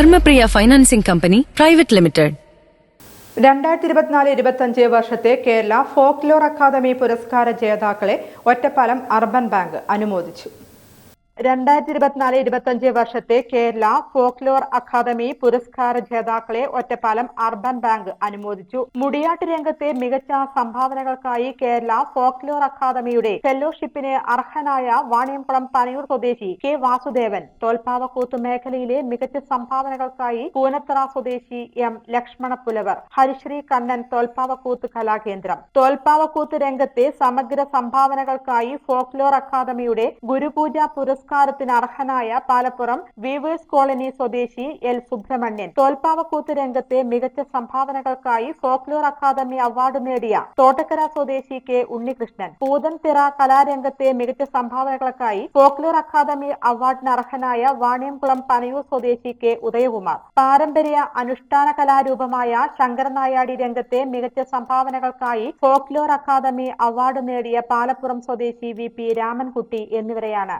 Dharmapriya financing company private limited. രണ്ടായിരത്തി ഇരുപത്തിനാല് ഇരുപത്തഞ്ച് വർഷത്തെ കേരള ഫോക്ലോർ അക്കാദമി പുരസ്കാര ജേതാക്കളെ ഒറ്റപ്പാലം അർബൻ ബാങ്ക് അനുമോദിച്ചു. രണ്ടായിരത്തി ഇരുപത്തിനാല് ഇരുപത്തഞ്ച് വർഷത്തെ കേരള ഫോക്ലോർ അക്കാദമി പുരസ്കാര ജേതാക്കളെ ഒറ്റപ്പാലം അർബൻ ബാങ്ക് അനുമോദിച്ചു. മുടിയാട്ട് രംഗത്തെ മികച്ച സംഭാവനകൾക്കായി കേരള ഫോക്ലോർ അക്കാദമിയുടെ ഫെലോഷിപ്പിന് അർഹനായ വാണിയംകുളം പനയൂർ സ്വദേശി കെ വാസുദേവൻ തോൽപ്പാവക്കൂത്ത് മേഖലയിലെ മികച്ച സംഭാവനകൾക്കായി പൂനത്തറ സ്വദേശി എം ലക്ഷ്മണപ്പുലവർ ഹരിശ്രീ കണ്ണൻ തോൽപ്പാവക്കൂത്ത് കലാകേന്ദ്രം. തോൽപ്പാവക്കൂത്ത് രംഗത്തെ സമഗ്ര സംഭാവനകൾക്കായി ഫോക്ലോർ അക്കാദമിയുടെ ഗുരുപൂജ പുരസ്കാരത്തിന് അർഹനായ പാലപ്പുറം വീവേഴ്സ് കോളനി സ്വദേശി എൽ. സുബ്രഹ്മണ്യൻ. തോൽപ്പാവക്കൂത്ത് രംഗത്തെ മികച്ച സംഭാവനകൾക്കായി ഫോക്ലോർ അക്കാദമി അവാർഡ് നേടിയ തോട്ടക്കര സ്വദേശി കെ. ഉണ്ണികൃഷ്ണൻ. പൂതൻതിറ കലാരംഗത്തെ മികച്ച സംഭാവനകൾക്കായി ഫോക്ലോർ അക്കാദമി അവാർഡിന് അർഹനായ വാണിയംകുളം പനയൂർ സ്വദേശി കെ. ഉദയകുമാർ. പാരമ്പര്യ അനുഷ്ഠാന കലാരൂപമായ ശങ്കരനായാടി രംഗത്തെ മികച്ച സംഭാവനകൾക്കായി ഫോക്ലോർ അക്കാദമി അവാർഡ് നേടിയ പാലപ്പുറം സ്വദേശി വി. പി. രാമൻകുട്ടി എന്നിവരെയാണ്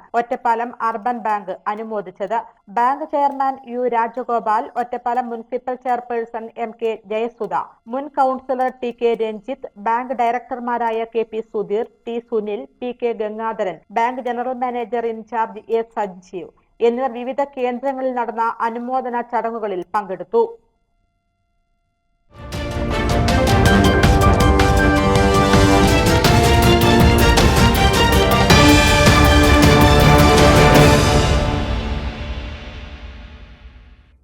Ottapalam urban bank അനുമോദിച്ചത്. Bank chairman U Rajagopal Ottapalam municipal chairperson M K Jayasudha മുൻ councillor T K Ranjith bank ഡയറക്ടർമാരായ K P Sudheer T Sunil P K Gangadharan bank general manager in charge A Sajeev എന്നിവർ വിവിധ കേന്ദ്രങ്ങളിൽ നടന്ന അനുമോദന ചടങ്ങുകളിൽ പങ്കെടുത്തു.